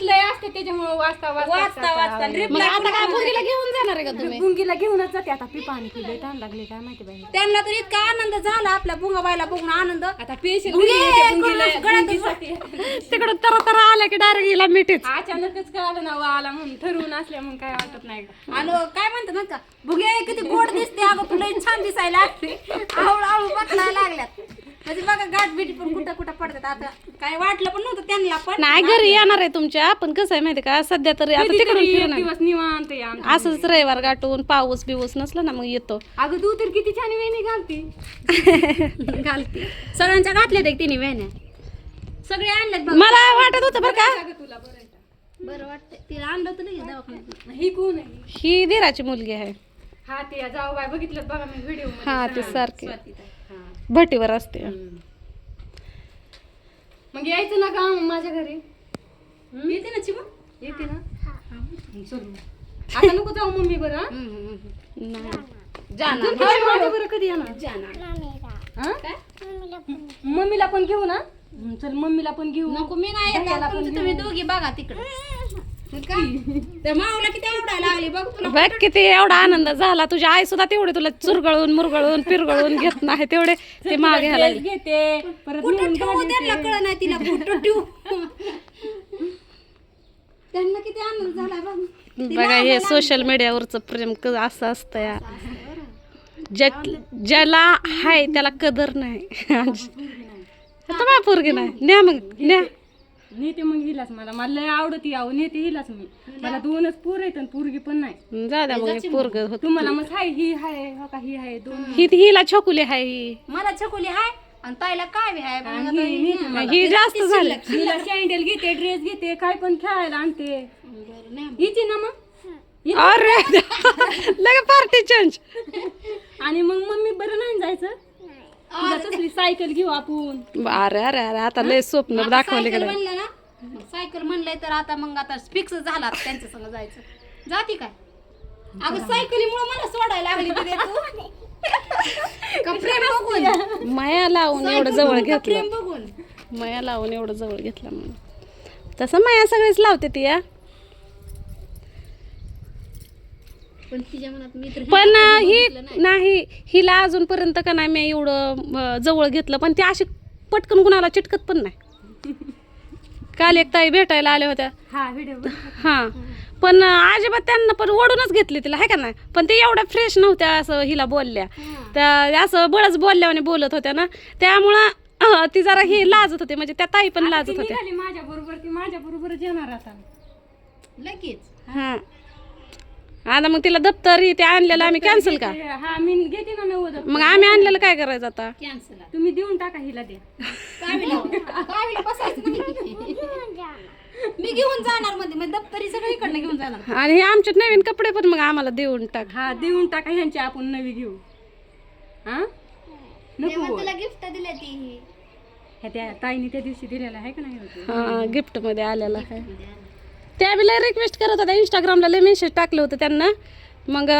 लय असते त्याच्यामुळे वाचता वाचता वाचता मग आता काय मुलगीला घेऊन जाणार आहे का तुम्ही? गुंगीला घेऊनच जाते. आता पिपा आणि पिले ताण लागले काय माहिती बाई. त्यांना तर इतका आनंद झाला आपल्या भुंगाबाईला बघून आनंद. आता पेशल तिकडं तर तर आल्या की डायरेक्ट हिला मिठीच अचानकच कळालं ना वा आला म्हणून ठरवून असल्या म्हणून काय वाटत नाही. का आणि काय म्हणतात ना का? भुगे किती गोड दिसते अगं तुला छान दिसायला लागली आवळ आवळ बघायला लागल्यात. म्हणजे बघा गाठ बिटी पण कुठं कुठं पडतात. आता काय वाटलं पण नव्हतं त्यांना पण. नाही घरी येणार आहे तुमच्या पण कसं आहे माहिती का? सध्या तरी आता तिकडून कधीतरी एक फिरून दिवस निवांत या आमचं. असंच रविवार गाठून पाऊस बिऊस नसला ना मग येतो. अगं तू तर किती छान वेणी घालती. घालते. सगळ्यांच्या घातल्यात एक तिने वेण्या. सगळे आणल्यात बघ. मला वाटत होतं बरं का? अगं तुला बरं आहे. का? बरं वाटतं तिला आणलं होतं दवाखान्यात. ही कोण आहे? ही दिराची मुलगी आहे. हा ते जाऊ बाय बघितलं बघा मी व्हिडिओ हा ते सारखे भटीवर असते. मग यायचं ना का माझ्या घरी. येते ना चिमू येते ना? चल मग. आता नको जाऊ मम्मी बरं हा? नाही. जाणार माझ्या बरं कधी येणार? जाणार हा? म- मम्मीला पण घेऊ ना? चल मम्मीला पण घेऊ. नको मी नाही तुम्ही दोघी बघा तिकडे. त्या माऊला किती आवडायला बघ तुला बघ किती एवढा आनंद झाला. तुझी आई सुद्धा तेवढे तुला चुरगळून मुरगळून पिरगळून घेत नाही. तेवढे ते मागे घेते. परत कुठं नेऊन ठेवू त्यांना कळ नाही तिला कुठं ठेवू. त्यांना किती आनंद झाला बघ. बघा हे सोशल मीडियावरचं प्रेम असं असतं या. ज्या ज्याला हाय त्याला कदर नाही. आता बा पोरगी नाही. न्या मग न्या. नेते मग हिलाच मला. मला लय आवडत याव नेते हिलाच मी. मला दोनच पोर आहेत आणि पोरगी पण नाही. जा द्या मग पोरग होत. तुम्हाला मग हाय ही हाय हो का ही हाय दोन ही हिला छोकुली हाय ही. मला छकुली हाय आणि ताईला काय हाय आता ही- ही- ही- ही जास्त झालं. हिला सँडल घेते ड्रेस घेते काय पण खेळायला आणते. बरं, नाही. हिची ना मग? अरे लगे पार्टी चेंज आणि मग मम्मी बरं नाही जायचं? तसली सायकल घेऊ आपण. अरे अरे अरे आता लय स्वप्न दाखवले सायकल गेलं म्हणलं ना सायकल म्हणलंय तर आता मग आता फिक्स झाला त्यांच्या संग जायचं. जाती काय? अगं सायकलीमुळे मला सोडायला लागली तिथे तू. का प्रेम बघून? माया लावून एवढं जवळ का घेतलं. प्रेम बघून? माया लावून एवढं जवळ घेतलं म्हणून. तसं माया सगळीच लावते ती या पण तिच्या मनात मी तर पण ही नाही. हिला अजूनपर्यंत का नाही मी एवढं अं, जवळ घेतलं. पण ती अशी पटकन कुणाला चिटकत पण नाही. काल एक ताई भेटायला आल्या होत्या. हा व्हिडिओ हां. पण अं, अजिबात त्यांना पण ओढूनच घेतली तिला आहे का नाही? पण ते एवढ्या फ्रेश नव्हत्या असं हिला बोलल्या. त्या असं बळच बोलल्याने बोलत होत्या ना. त्यामुळं अं, ती जरा ही लाजत होती. म्हणजे त्या ताई पण लाजत होत्या. माझ्या बरोबर ती माझ्या बरोबरच येणार आता. लगेच? हां. आता मग तिला दप्तर ते आणलेलं आम्ही कॅन्सल का? ते- हा मी घेते ना नव्वद मग आम्ही आणलेलं काय करायचं आता? कॅन्सल तुम्ही देऊन टाका हिला नाही. मी घेऊन जाणार मध्ये मग दप्तरी सगळं इकडनं घेऊन जाणार. आणि हे आमचे नवीन कपडे पण मग आम्हाला देऊन टाक. हा देऊन टाका ह्यांची आपण नवी घेऊ. हा? नको. तुला गिफ्ट दिल्या ती. ह्या त्या ताईने त्या दिवशी दिलेला आहे का नाही? होतं? हा गिफ्टमध्ये आलेला आहे. त्या लय रिक्वेस्ट करत होत्या. इंस्टाग्रामला लय मेसेज टाकलं होतं त्यांना. मग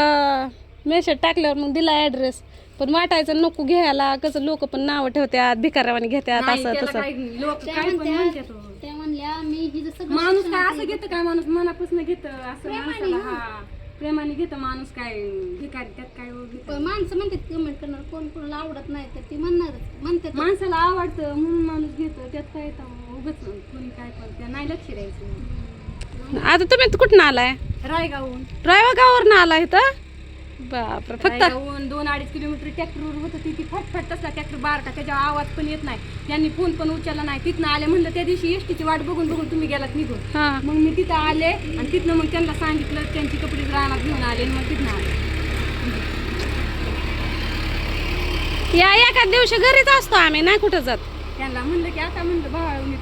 मेसेज टाकल्यावर मग दिला ऍड्रेस पण वाटायचं नको घ्यायला. कसं लोक पण नावं ठेवत्यात भिकाऱ्यावानी घेत्यात नाही, असं तसं. काय लोक काय पण म्हणतात. त्या म्हणल्या मी हिचं सगळं माणूस काय असं घेतं काय? माणूस मनापासून घेतं. असं माणसाला हा. प्रेमाने घेतं माणूस काय? भिकारी त्यात काय घेतं. पण माणसं म्हणतात कमेंट करणार कोण कोणाला आवडत नाही तर ती म्हणणार म्हणतात. माणसाला आवडतं म्हणून माणूस घेतो. त्यात काय येतं? उगच कोणी काय पण. त्या नाही लक्ष द्यायचं. आता तुम्ही कुठून आलाय? रायगावून रायवागावरून आला इथं? बापरे फक्त रायगावून दोन अडीच किलोमीटर ट्रॅक्टरवर होतं. ती ती फटफट तसला ट्रॅक्टर बारका त्याच्या आवाज पण येत नाही. त्यांनी फोन पण उचलला नाही. तिथनं आले म्हणलं त्या दिवशी एसटीची वाट बघून बघून तुम्ही गेलात निघून. हा. मग मी तिथं आले आणि तिथनं मग त्यांना सांगितलं त्यांची कपडे रानात घेऊन आले आणि मग तिथनं आले. या एका दिवशी घरीच असतो आम्ही नाही कुठं जात. त्यांना म्हणलं की आता म्हणलं भावाळून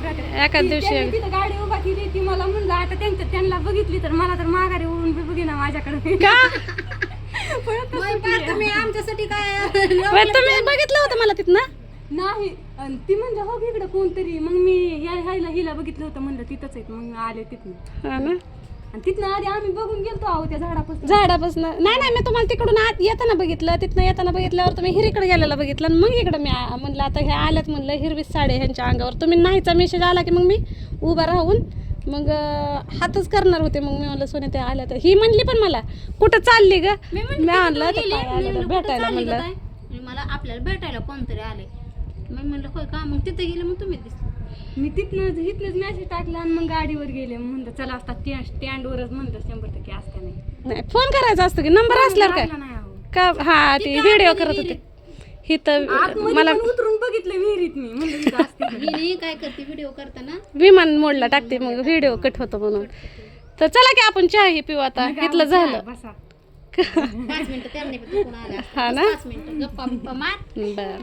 एका दिवशी तिथं गाडी उभा केली ती मला म्हणलं आता त्यांच्या त्यांना बघितली तर मला तर माघारी वळून बी बघिना माझ्याकडे. का? पळत तुम्ही आमच्यासाठी काय तुम्ही बघितलं होतं मला तिथनं? नाही अन ती म्हणजे हो इकडं कोणतरी. मग मी या ह्याला हिला बघितलं होतं म्हणलं तिथंच आहेत. मग आले तिथून. हा ना? आणि तिथनं आधी आम्ही बघून गेलतो आहो त्या झाडापासून. झाडापासून. नाही नाही मी तुम्हाला तिकडून आत येताना बघितलं तिथनं येताना बघितल्यावर तुम्ही हिरीकडे गेलेला बघितलं आणि मग इकडं मी आ- म्हणलं आता हे आल्यात म्हणलं हिरवी साडी ह्यांच्या अंगावर. तुम्ही नाहीचा मेसेज आला की मग मी उभा राहून मग अं, हातच करणार होते. मग मी म्हणलं सोने ते आल्या तर. ही म्हणली पण मला कुठं चालली ग? मी म्हणलं मी किती आणलं गेली? मी म्हणलं कुठं भेटायला चालली म्हणलं. गं ताई? आणि मला आपल्याला भेटायला कोणतरी आले. मी म्हणलं होय का? मग तिथे गेले मग तुम्ही दिसले. मी तिथनंच इथनंच मॅसेज टाकला आणि मग गाडीवर गेले. म्हणलं चला असता स्टँड स्टँडवरच म्हणलं शंभर टक्के असता नाही. नाही फोन करायचा असतो की? नंबर असल्यावर काय? लागला नाही अहो. का? हा ती व्हिडिओ करत होते. ही तर आतमध्ये मला पण उतरून बघितलं विहिरीत मी. म्हणलं इथं असते का? हिने काय करते? व्हिडिओ करताना? विमान मोडला टाकते मग व्हिडिओ कट होतो म्हणून. तर चला की आपण चहा ही पिऊ आता. इथलं झालं. बसा. हा ना? बरं.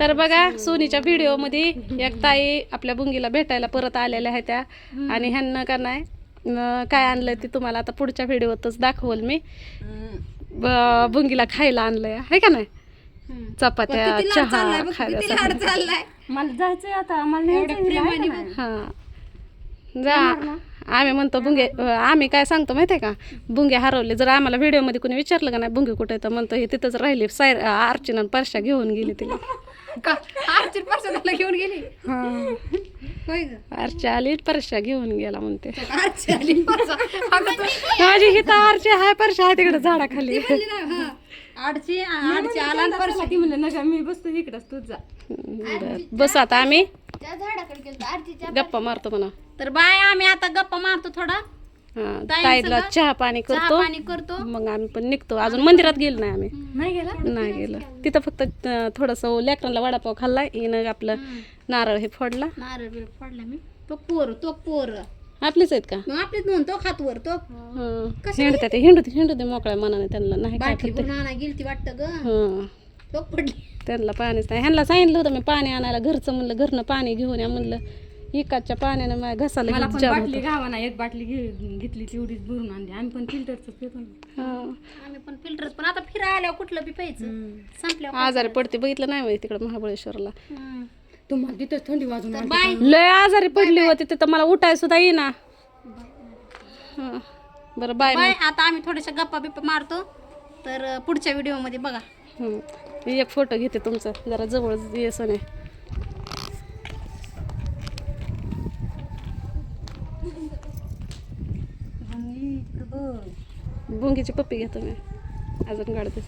तर बघा सोनीच्या व्हिडिओमध्ये एक ताई आपल्या बुंगीला भेटायला परत आलेल्या आहेत त्या. आणि ह्यांना का नाही काय आणलं ते तुम्हाला आता पुढच्या व्हिडिओतच दाखवल मी. बुंगीला खायला आणलंय. आहे का नाही. चपात्या चहा खायला मला जायचंय आता. मला. हा. जा. आम्ही म्हणतो बुंगे आम्ही काय सांगतो माहिती आहे का? बुंगे हरवले. जर आम्हाला व्हिडिओमध्ये कोणी विचारलं का नाही बुंगे कुठे तर म्हणतो हे तिथंच राहिली. सायर अर्चना आणि परशा घेऊन गेली तिला. का? आरची पर्सनला घेऊन गेली? अर्चा आली परशा घेऊन गेला म्हणते. आली माझी ही तर अर्ची हाय परशा आहे तिकडे झाडाखाली. आडची आडची आला. ती म्हणलं नका मी बसतो इकडंच तूच जा. बरं. बस आता आम्ही. त्या झाडाकडे गेलो आरचीच्या गप्पा मारतो म्हणा. तर बाय आम्ही आता गप्पा मारतो थोडा. हा, ताई ताईला चहा पाणी चहा करतो. पाणी करतो. मग आम्ही पण निघतो. अजून मंदिरात गेलो नाही आम्ही. नाही गेला? नाही गेलो. तिथं फक्त थोडंसं लेकरांना वडापाव खाल्ला. हिनं आपलं नारळ हे फोडला. नारळ बिरळ फोडला मी. तो पोर तो पोर. आपलीच आहेत का? मग आपलीच म्हणून तो खातवर तो. हं. हिंडते ते हिंडू हिंडू दे मोकळ्या मनाने त्यांना. नाही काय बाटली भरून आणा गेलती वाटतं ग. हं. तो पडली. त्यांना पाणीच नाही. ह्यांना सांगितलं होतं मी पाणी आणायला घरचं म्हणलं घरनं पाणी घेऊन या म्हणलं. इकाच्या पाण्यानं माझ्या घसाला मला हे पण जाम बाटली एक बाटली घे- घेतली तेवढीच भरून आणली. आम्ही पण फिल्टरच पितो ना. हं. आम्ही पण फिल्टर पण आता फिरायला आल्यावर कुठलं बी प्यायचं. संपल्यावर आजारी पडते बघितलं नाही माहिती तिकडं महाबळेश्वरला. हम्म. तुम्हाला तिथंच थंडी वाजून आली. बाय लय आजारी पडली होती तिथं मला उठाय सुद्धा येईना. हं. बरं बाय बाय आता आम्ही थोड्याशा गप्पा बिप्पा मारतो. तर अं, पुढच्या व्हिडिओमध्ये बघा. हं. मी एक फोटो घेते तुमचं. जरा जवळ ये सोने. बुंगीची पप्पी घेतो मी अजून काढते.